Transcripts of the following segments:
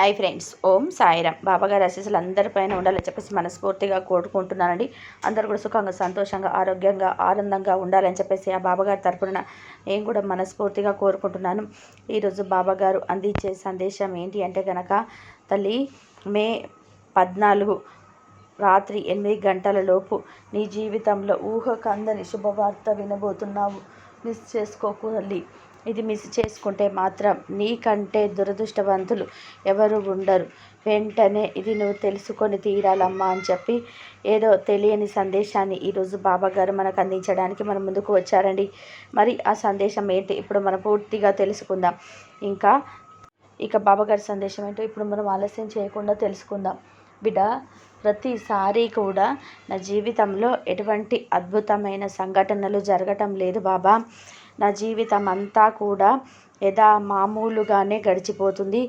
Hi friends ఓం సాయిరామ్. బాబాగారి ఆశీస్సులు అందరిపైన ఉండాలని చెప్పేసి మనస్ఫూర్తిగా కోరుకుంటున్నానండి. అందరూ కూడా సుఖంగా సంతోషంగా ఆరోగ్యంగా ఆనందంగా ఉండాలని చెప్పేసి ఆ బాబాగారి తరపున నేను కూడా మనస్ఫూర్తిగా కోరుకుంటున్నాను. ఈరోజు బాబాగారు అందించే సందేశం ఏంటి అంటే కనుక తల్లి మే పద్నాలుగు రాత్రి ఎనిమిది గంటల లోపు నీ జీవితంలో ఊహకందని శుభవార్త వినబోతున్నావు. మిస్ చేసుకోకు తల్లి. ఇది మిస్ చేసుకుంటే మాత్రం నీకంటే దురదృష్టవంతులు ఎవరు ఉండరు. వెంటనే ఇది నువ్వు తెలుసుకొని తీరాలమ్మా అని చెప్పి ఏదో తెలియని సందేశాన్ని ఈరోజు బాబాగారు మనకు అందించడానికి మన ముందుకు వచ్చారండి. మరి ఆ సందేశం ఏంటి? ఇప్పుడు మనం పూర్తిగా తెలుసుకుందాం. ఇంకా ఇక బాబాగారి సందేశం ఏంటో ఇప్పుడు మనం ఆలస్యం చేయకుండా తెలుసుకుందాం. బిడ్డ ప్రతిసారి కూడా నా జీవితంలో ఎటువంటి అద్భుతమైన సంఘటనలు జరగటం లేదు బాబా. నా జీవితం అంతా కూడా యథా మామూలుగానే గడిచిపోతుంది.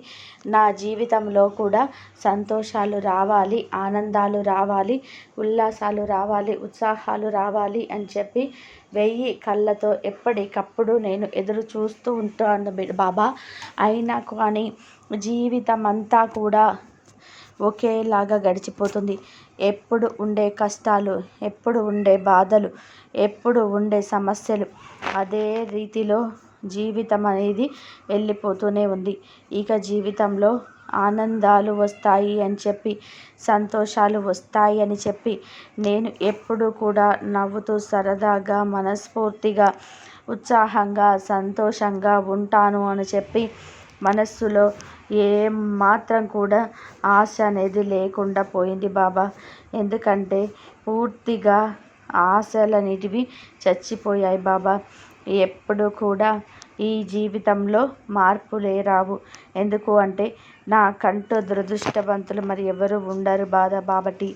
నా జీవితంలో కూడా సంతోషాలు రావాలి ఆనందాలు రావాలి ఉల్లాసాలు రావాలి ఉత్సాహాలు రావాలి అని చెప్పి వెయ్యి కళ్ళతో ఎప్పటికప్పుడు నేను ఎదురు చూస్తూ ఉంటాను బాబా. అయినా కానీ జీవితం అంతా కూడా ఒకేలాగా గడిచిపోతుంది. ఎప్పుడు ఉండే కష్టాలు ఎప్పుడు ఉండే బాధలు ఎప్పుడు ఉండే సమస్యలు అదే రీతిలో జీవితం అనేది వెళ్ళిపోతూనే ఉంది. ఇక జీవితంలో ఆనందాలు వస్తాయి అని చెప్పి సంతోషాలు వస్తాయి అని చెప్పి నేను ఎప్పుడు కూడా నవ్వుతూ సరదాగా మనస్ఫూర్తిగా ఉత్సాహంగా సంతోషంగా ఉంటాను అని చెప్పి మనస్సులో ఏం మాత్రం కూడా ఆశ అనేది లేకుండా పోయింది బాబా. ఎందుకంటే పూర్తిగా ఆశలనేటివి చచ్చిపోయాయి బాబా. ఎప్పుడు కూడా ఈ జీవితంలో మార్పులే రావు. ఎందుకు అంటే నా కంటూ దురదృష్టవంతులు మరి ఎవరు ఉండరు బాధ కాబట్టి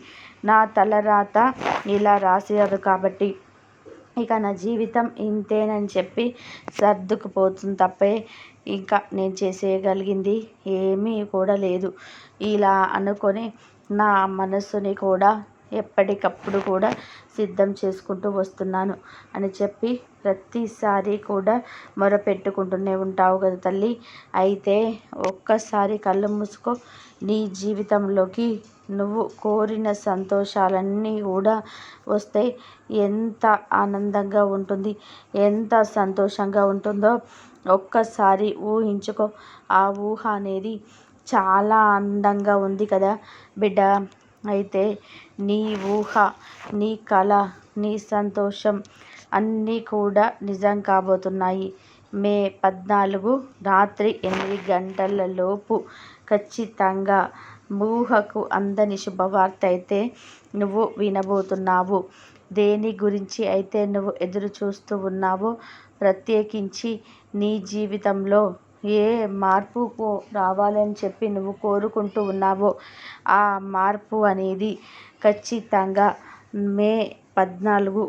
నా తలరాత ఇలా రాసారు కాబట్టి ఇక నా జీవితం ఇంతేనని చెప్పి సర్దుకుపోతుంది తప్పే. ఇంకా నేను చేసేయగలిగింది ఏమీ కూడా లేదు. ఇలా అనుకొని నా మనసుని కూడా ఎప్పటికప్పుడు కూడా సిద్ధం చేసుకుంటూ వస్తున్నాను అని చెప్పి ప్రతిసారి కూడా మొరపెట్టుకుంటూనే ఉంటావు కదా తల్లి. అయితే ఒక్కసారి కళ్ళు మూసుకో. నీ జీవితంలోకి నువ్వు కోరిన సంతోషాలన్నీ కూడా వస్తే ఎంత ఆనందంగా ఉంటుంది ఎంత సంతోషంగా ఉంటుందో ఒక్కసారి ఊహించుకో. ఆ ఊహ అనేది చాలా అందంగా ఉంది కదా బిడ్డ. అయితే నీ ఊహ నీ కళ నీ సంతోషం అన్నీ కూడా నిజం కాబోతున్నాయి. మే పద్నాలుగు రాత్రి ఎనిమిది గంటల లోపు ఖచ్చితంగా ఊహకు అందని శుభవార్త అయితే నువ్వు వినబోతున్నావు. దేని గురించి అయితే నువ్వు ఎదురు చూస్తూ ఉన్నావో ప్రత్యేకించి నీ జీవితంలో ఏ మార్పు రావాలని చెప్పి నువ్వు కోరుకుంటూ ఉన్నావో ఆ మార్పు అనేది ఖచ్చితంగా మే పద్నాలుగు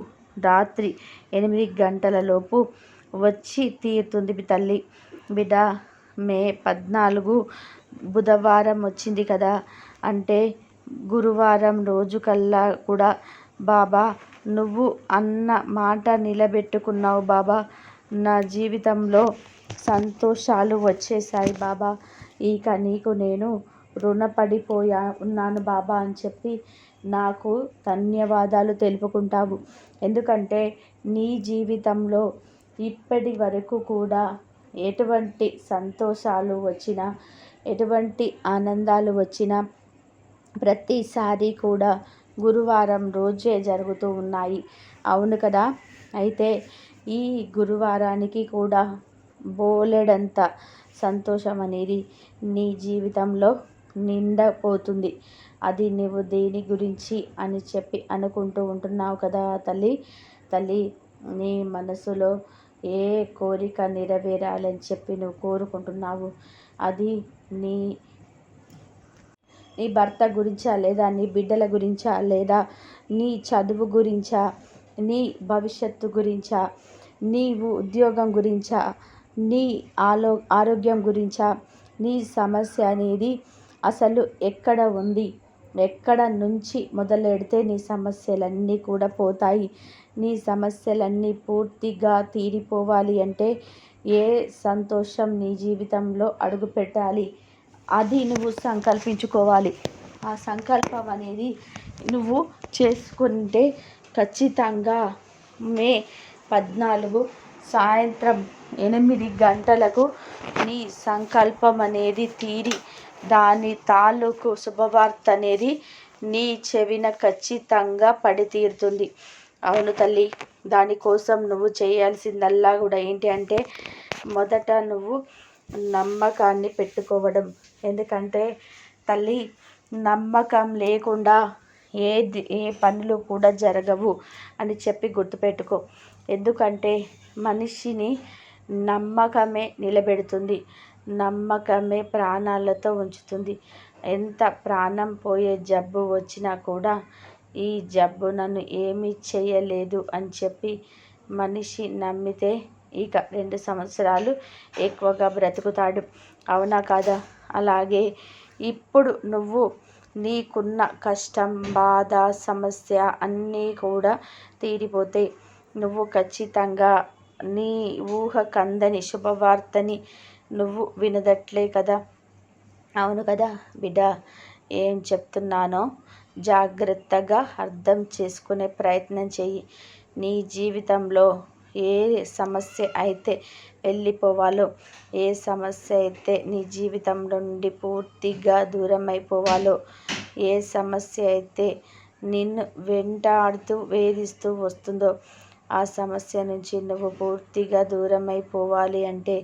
రాత్రి ఎనిమిది గంటలలోపు వచ్చి తీరుతుంది తల్లి. బిడ్డ మే పద్నాలుగు బుధవారం వచ్చింది కదా. అంటే గురువారం రోజు కల్లా కూడా. బాబా నువ్వు అన్న మాట నిలబెట్టుకున్నావు బాబా. నా జీవితంలో సంతోషాలు వచ్చేసాయి బాబా. ఇక నీకు నేను రుణపడిపోయా ఉన్నాను బాబా అని చెప్పి నాకు ధన్యవాదాలు తెలుపుకుంటావు. ఎందుకంటే నీ జీవితంలో ఇప్పటి వరకు కూడా ఎటువంటి సంతోషాలు వచ్చినా ఎటువంటి ఆనందాలు వచ్చినా ప్రతిసారి కూడా గురువారం రోజే జరుగుతూ ఉన్నాయి. అవును కదా? అయితే ఈ గురువారానికి కూడా బోలెడంత సంతోషం అనేది నీ జీవితంలో నిండపోతుంది. అది నువ్వు దేని గురించి అని చెప్పి అనుకుంటూ ఉంటున్నావు కదా తల్లి? తల్లి నీ మనసులో ఏ కోరిక నెరవేరాలని చెప్పి నువ్వు కోరుకుంటున్నావు? అది నీ నీ భర్త గురించా లేదా నీ బిడ్డల గురించా లేదా నీ చదువు గురించా నీ భవిష్యత్తు గురించా నీవు ఉద్యోగం గురించా నీ ఆలో ఆరోగ్యం గురించా? నీ సమస్య అనేది అసలు ఎక్కడ ఉంది? ఎక్కడ నుంచి మొదలెడితే నీ సమస్యలన్నీ కూడా పోతాయి. నీ సమస్యలన్నీ పూర్తిగా తీరిపోవాలి అంటే ఏ సంతోషం నీ జీవితంలో అడుగుపెట్టాలి అది నువ్వు సంకల్పించుకోవాలి. ఆ సంకల్పం అనేది నువ్వు చేసుకుంటే ఖచ్చితంగా మే పద్నాలుగు సాయంత్రం ఎనిమిది గంటలకు నీ సంకల్పం అనేది తీరి దాని తాలూకు శుభవార్త అనేది నీ చెవిన ఖచ్చితంగా పడితీరుతుంది. అవును తల్లి దానికోసం నువ్వు చేయాల్సిందల్లా కూడా ఏంటి అంటే మొదట నువ్వు నమ్మకాన్ని పెట్టుకోవడం. ఎందుకంటే తల్లి నమ్మకం లేకుండా ఏది ఏ పనులు కూడా జరగవు అని చెప్పి గుర్తుపెట్టుకో. ఎందుకంటే మనిషిని నమ్మకమే నిలబెడుతుంది. నమ్మకమే ప్రాణాలతో ఉంచుతుంది. ఎంత ప్రాణం పోయే జబ్బు వచ్చినా కూడా ఈ జబ్బు నన్ను ఏమీ చేయలేదు అని చెప్పి మనిషి నమ్మితే ఇక రెండు సంవత్సరాలు ఎక్కువగా బ్రతుకుతాడు. అవునా కాదా? అలాగే ఇప్పుడు నువ్వు నీకున్న కష్టం బాధ సమస్య అన్నీ కూడా తీరిపోతే నువ్వు ఖచ్చితంగా నీ ఊహ కందని శుభవార్తని నువ్వు వినదట్లే కదా. అవును కదా బిడ్డ ఏం చెప్తున్నానో జాగ్రత్తగా అర్థం చేసుకునే ప్రయత్నం చెయ్యి. నీ జీవితంలో ఏ సమస్య అయితే వెళ్ళిపోవాలో ఏ సమస్య అయితే నీ జీవితం నుండి పూర్తిగా దూరం అయిపోవాలో ఏ సమస్య అయితే నిన్ను వెంటాడుతూ వేధిస్తూ వస్తుందో ఆ సమస్య నుంచి నువ్వు పూర్తిగా దూరం అయిపోవాలి అంటే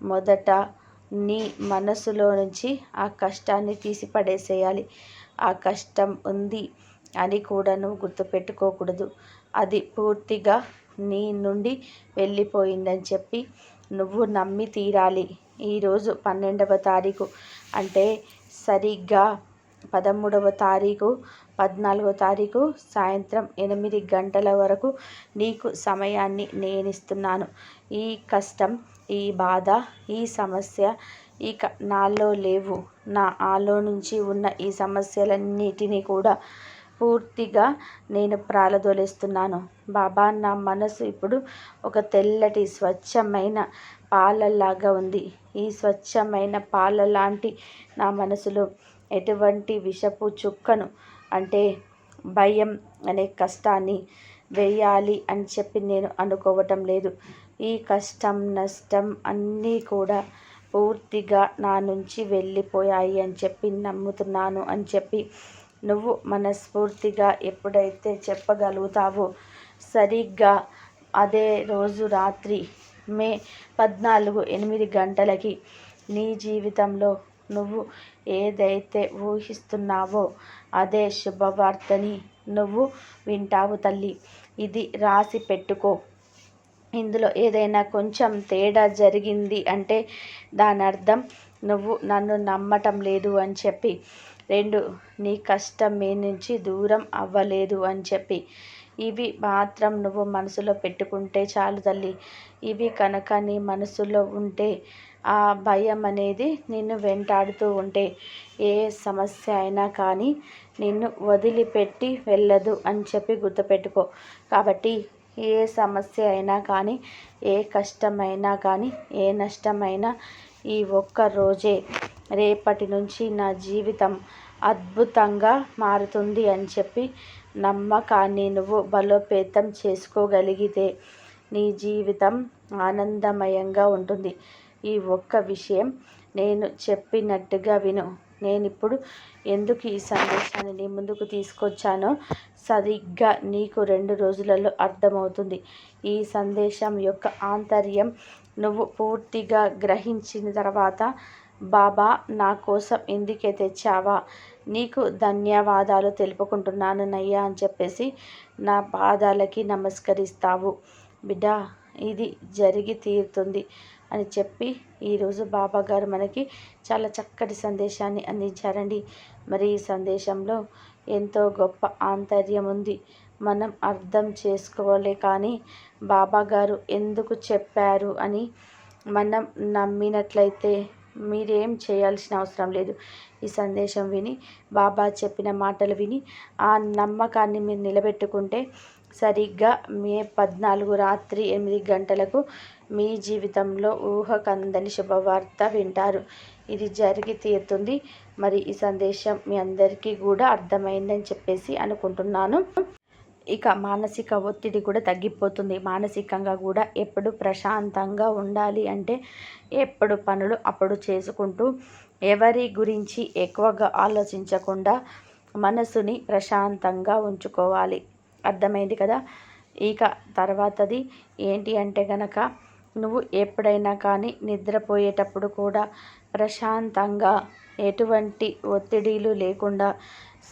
మొదట నీ మనసులో నుంచి ఆ కష్టాన్ని తీసి పడేసేయాలి ఆ కష్టం ఉంది అని కూడా నువ్వు గుర్తుపెట్టుకోకూడదు. అది పూర్తిగా నీ నుండి వెళ్ళిపోయిందని చెప్పి నువ్వు నమ్మి తీరాలి. ఈరోజు పన్నెండవ తారీఖు. అంటే సరిగ్గా పదమూడవ తారీఖు పద్నాలుగో తారీఖు సాయంత్రం ఎనిమిది గంటల వరకు నీకు సమయాన్ని నేను ఇస్తున్నాను ఈ కష్టం ఈ బాధ ఈ సమస్య ఇక నాలో లేవు. నా ఆలో నుంచి ఉన్న ఈ సమస్యలన్నిటినీ కూడా పూర్తిగా నేను ప్రాలదోలేస్తున్నాను. బాబా నా మనసు ఇప్పుడు ఒక తెల్లటి స్వచ్ఛమైన పాలలాగా ఉంది. ఈ స్వచ్ఛమైన పాల లాంటి నా మనసులో ఎటువంటి విషపు చుక్కను అంటే భయం అనే కష్టాన్ని వేయాలి అని చెప్పి నేను అనుకోవటం లేదు. ఈ కష్టం నష్టం అన్నీ కూడా పూర్తిగా నా నుంచి వెళ్ళిపోయాయి అని చెప్పి నమ్ముతున్నాను అని చెప్పి నువ్వు మనస్ఫూర్తిగా ఎప్పుడైతే చెప్పగలుగుతావో సరిగ్గా అదే రోజు రాత్రి మే పద్నాలుగు ఎనిమిది గంటలకి నీ జీవితంలో నువ్వు ఏదైతే ఊహిస్తున్నావో అదే శుభవార్తని నువ్వు వింటావు తల్లి. ఇది రాసి పెట్టుకో. ఇందులో ఏదైనా కొంచెం తేడా జరిగింది అంటే దాని అర్థం నువ్వు నన్ను నమ్మటం లేదు అని చెప్పి. రెండు నీ కష్టం మీ నుంచి దూరం అవ్వలేదు అని చెప్పి. ఇవి మాత్రం నువ్వు మనసులో పెట్టుకుంటే చాలు తల్లి. ఇవి కనుక నీ మనసులో ఉంటే ఆ భయం అనేది నిన్ను వెంటాడుతూ ఉంటే ఏ సమస్య అయినా కానీ నిన్ను వదిలిపెట్టి వెళ్ళదు అని చెప్పి గుర్తుపెట్టుకో. కాబట్టి ఏ సమస్య అయినా కానీ ఏ కష్టమైనా కానీ ఏ నష్టమైనా ఈ ఒక్క రోజే. రేపటి నుంచి నా జీవితం అద్భుతంగా మారుతుంది అని చెప్పి నమ్మకాన్ని నువ్వు బలోపేతం చేసుకోగలిగితే నీ జీవితం ఆనందమయంగా ఉంటుంది. ఈ ఒక్క విషయం నేను చెప్పినట్టుగా విను. నేను ఇప్పుడు ఎందుకు ఈ సందేశాన్ని నీ ముందుకు తీసుకొచ్చానో సరిగ్గా నీకు రెండు రోజులలో అర్థమవుతుంది. ఈ సందేశం యొక్క ఆంతర్యం నువ్వు పూర్తిగా గ్రహించిన తర్వాత బాబా నా కోసం ఎందుకే తెచ్చావా? నీకు ధన్యవాదాలు తెలుపుకుంటున్నాను నయ్యా అని చెప్పేసి నా పాదాలకి నమస్కరిస్తావు. బిడ్డ ఇది జరిగి తీరుతుంది అని చెప్పి ఈరోజు బాబా గారు మనకి చాలా చక్కటి సందేశాన్ని అందించారండి. మరి ఈ సందేశంలో ఎంతో గొప్ప ఆంతర్యం ఉంది మనం అర్థం చేసుకోలే కానీ బాబా గారు ఎందుకు చెప్పారు అని మనం నమ్మినట్లయితే మీరేం చేయాల్సిన అవసరం లేదు. ఈ సందేశం విని బాబా చెప్పిన మాటలు విని ఆ నమ్మకాన్ని మీరు నిలబెట్టుకుంటే సరిగ్గా మే పద్నాలుగు రాత్రి ఎనిమిది గంటలకు మీ జీవితంలో ఊహకందని శుభవార్త వింటారు. ఇది జరిగి తీరుతుంది. మరి ఈ సందేశం మీ అందరికీ కూడా అర్థమైందని చెప్పేసి అనుకుంటున్నాను. ఇక మానసిక ఒత్తిడి కూడా తగ్గిపోతుంది. మానసికంగా కూడా ఎప్పుడు ప్రశాంతంగా ఉండాలి అంటే ఎప్పుడు పనులు అప్పుడు చేసుకుంటూ ఎవరి గురించి ఎక్కువగా ఆలోచించకుండా మనసుని ప్రశాంతంగా ఉంచుకోవాలి. అర్థమైంది కదా? ఇక తర్వాతది ఏంటి అంటే కనుక నువ్వు ఎప్పుడైనా కానీ నిద్రపోయేటప్పుడు కూడా ప్రశాంతంగా ఎటువంటి ఒత్తిడిలు లేకుండా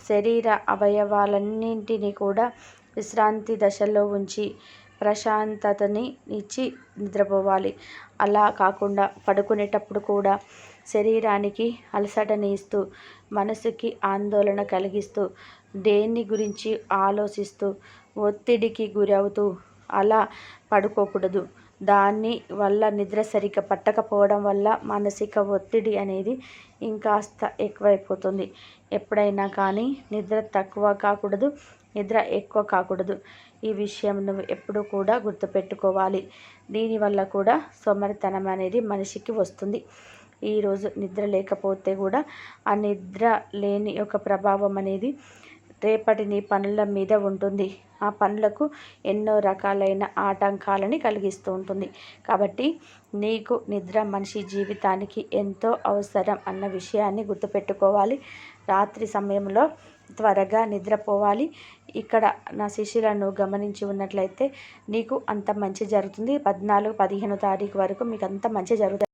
శరీర అవయవాలన్నింటినీ కూడా విశ్రాంతి దశలో ఉంచి ప్రశాంతతని ఇచ్చి నిద్రపోవాలి. అలా కాకుండా పడుకునేటప్పుడు కూడా శరీరానికి అలసటని ఇస్తూ మనసుకి ఆందోళన కలిగిస్తూ దేన్ని గురించి ఆలోచిస్తూ ఒత్తిడికి గురవుతూ అలా పడుకోకూడదు. దాని వల్ల నిద్ర సరిగ్గా పట్టకపోవడం వల్ల మానసిక ఒత్తిడి అనేది ఇంకాస్త ఎక్కువైపోతుంది. ఎప్పుడైనా కానీ నిద్ర తక్కువ కాకూడదు నిద్ర ఎక్కువ కాకూడదు. ఈ విషయం నువ్వు ఎప్పుడు కూడా గుర్తుపెట్టుకోవాలి. దీనివల్ల కూడా సోమరితనం అనేది మనిషికి వస్తుంది. ఈరోజు నిద్ర లేకపోతే కూడా ఆ నిద్ర లేని యొక్క ప్రభావం అనేది రేపటి నీ పనుల మీద ఉంటుంది. ఆ పనులకు ఎన్నో రకాలైన ఆటంకాలని కలిగిస్తూ ఉంటుంది. కాబట్టి నీకు నిద్ర మనిషి జీవితానికి ఎంతో అవసరం అన్న విషయాన్ని గుర్తుపెట్టుకోవాలి. రాత్రి సమయంలో త్వరగా నిద్రపోవాలి. ఇక్కడ నా శిష్యులను గమనించి ఉన్నట్లయితే నీకు అంత మంచి జరుగుతుంది. పద్నాలుగు పదిహేను తారీఖు వరకు మీకు అంత మంచి జరుగుతుంది.